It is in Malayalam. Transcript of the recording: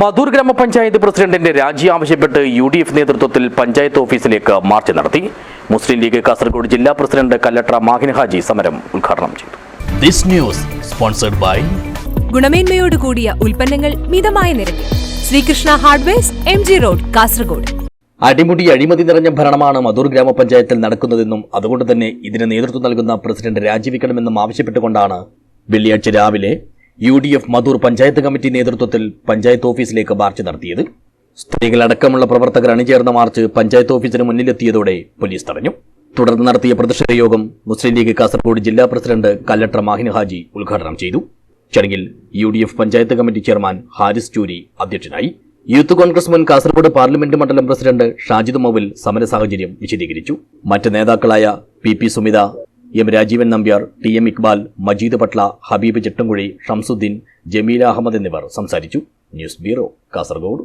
മധൂർ ഗ്രാമപഞ്ചായത്ത് പ്രസിഡന്റിന്റെ രാജി ആവശ്യപ്പെട്ട് യു ഡി എഫ് നേതൃത്വത്തിൽ പഞ്ചായത്ത് ഓഫീസിലേക്ക് മാർച്ച് നടത്തി. മുസ്ലിം ലീഗ് കാസർഗോഡ് ജില്ലാ പ്രസിഡന്റ് കല്ലട്ര മാഹിൻ ഹാജി സമരം ഉദ്ഘാടനം ചെയ്തു. This news sponsored by ഗുണമേന്മയോട് കൂടിയ ഉൽപ്പന്നങ്ങൾ മിതമായ നിരക്കിൽ. Sreekrishna hardwares M G road Kasaragod. അടിമുടി അഴിമതി നിറഞ്ഞ ഭരണമാണ് മധൂർ ഗ്രാമപഞ്ചായത്തിൽ നടക്കുന്നതെന്നും അതുകൊണ്ട് തന്നെ ഇതിന് നേതൃത്വം നൽകുന്ന പ്രസിഡന്റ് രാജിവെക്കണമെന്നും ആവശ്യപ്പെട്ടുകൊണ്ടാണ് വെള്ളിയാഴ്ച രാവിലെ U D F Madhur panchayat committee നേതൃത്വത്തിൽ പഞ്ചായത്ത് ഓഫീസിലേക്ക് മാർച്ച് നടത്തിയത്. സ്ത്രീകളടക്കമുള്ള പ്രവർത്തകർ അണിചേർന്ന മാർച്ച് പഞ്ചായത്ത് ഓഫീസിന് മുന്നിലെത്തിയതോടെ പോലീസ് തടഞ്ഞു. തുടർന്ന് നടത്തിയ പ്രതിഷേധ യോഗം മുസ്ലിം ലീഗ് കാസർഗോഡ് ജില്ലാ പ്രസിഡന്റ് കല്ലട്ര മാഹിൻ ഹാജി ഉദ്ഘാടനം ചെയ്തു. ചടങ്ങിൽ U D F panchayat committee chairman Haris Choori അധ്യക്ഷനായി. യൂത്ത് കോൺഗ്രസ് മുൻ കാസർഗോഡ് പാർലമെന്റ് മണ്ഡലം പ്രസിഡന്റ് ഷാജിദ് മൗവിൽ സമര സാഹചര്യം വിശദീകരിച്ചു. മറ്റ് നേതാക്കളായ P P Sumitha M Rajeevan Nambiar T M Iqbal Majeed Patla Habeeb Chettumkuzhi Shamsuddin Jameela Ahmed എന്നിവർ സംസാരിച്ചു. News bureau Kasaragod.